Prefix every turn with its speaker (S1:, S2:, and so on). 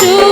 S1: to